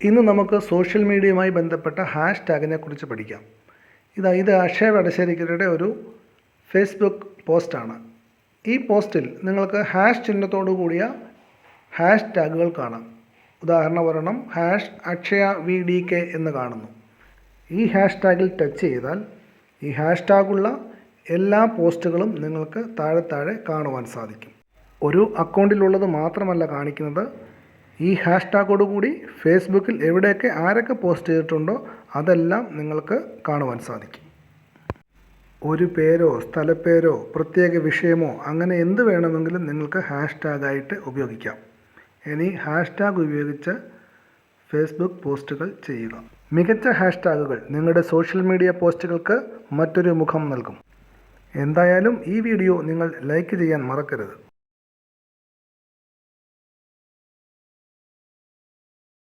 ഇന്ന് നമുക്ക് സോഷ്യൽ മീഡിയയുമായി ബന്ധപ്പെട്ട ഹാഷ് ടാഗിനെ കുറിച്ച് പഠിക്കാം. ഇത് ഇത് അക്ഷയ വടശ്ശേരിക്കരുടെ ഒരു ഫേസ്ബുക്ക് പോസ്റ്റാണ് ഈ പോസ്റ്റിൽ നിങ്ങൾക്ക് ഹാഷ് ചിഹ്നത്തോടു കൂടിയ ഹാഷ് ടാഗുകൾ കാണാം. ഉദാഹരണ ഒരെണ്ണം hash Akshaya V D K എന്ന് കാണുന്നു. ഈ ഹാഷ് ടാഗിൽ ടച്ച് ചെയ്താൽ ഈ ഹാഷ് ടാഗുള്ള എല്ലാ പോസ്റ്റുകളും നിങ്ങൾക്ക് താഴെ താഴെ കാണുവാൻ സാധിക്കും. ഒരു അക്കൗണ്ടിലുള്ളത് മാത്രമല്ല കാണിക്കുന്നത് ഈ ഹാഷ് ടാഗോടുകൂടി ഫേസ്ബുക്കിൽ എവിടെയൊക്കെ ആരൊക്കെ പോസ്റ്റ് ചെയ്തിട്ടുണ്ടോ അതെല്ലാം നിങ്ങൾക്ക് കാണുവാൻ സാധിക്കും. ഒരു പേരോ സ്ഥലപ്പേരോ പ്രത്യേക വിഷയമോ അങ്ങനെ എന്ത് വേണമെങ്കിലും നിങ്ങൾക്ക് ഹാഷ്ടാഗായിട്ട് ഉപയോഗിക്കാം. ഇനി ഹാഷ്ടാഗ് ഉപയോഗിച്ച് ഫേസ്ബുക്ക് പോസ്റ്റുകൾ ചെയ്യുക. മികച്ച ഹാഷ്ടാഗുകൾ നിങ്ങളുടെ സോഷ്യൽ മീഡിയ പോസ്റ്റുകൾക്ക് മറ്റൊരു മുഖം നൽകും. എന്തായാലും ഈ വീഡിയോ നിങ്ങൾ ലൈക്ക് ചെയ്യാൻ മറക്കരുത്.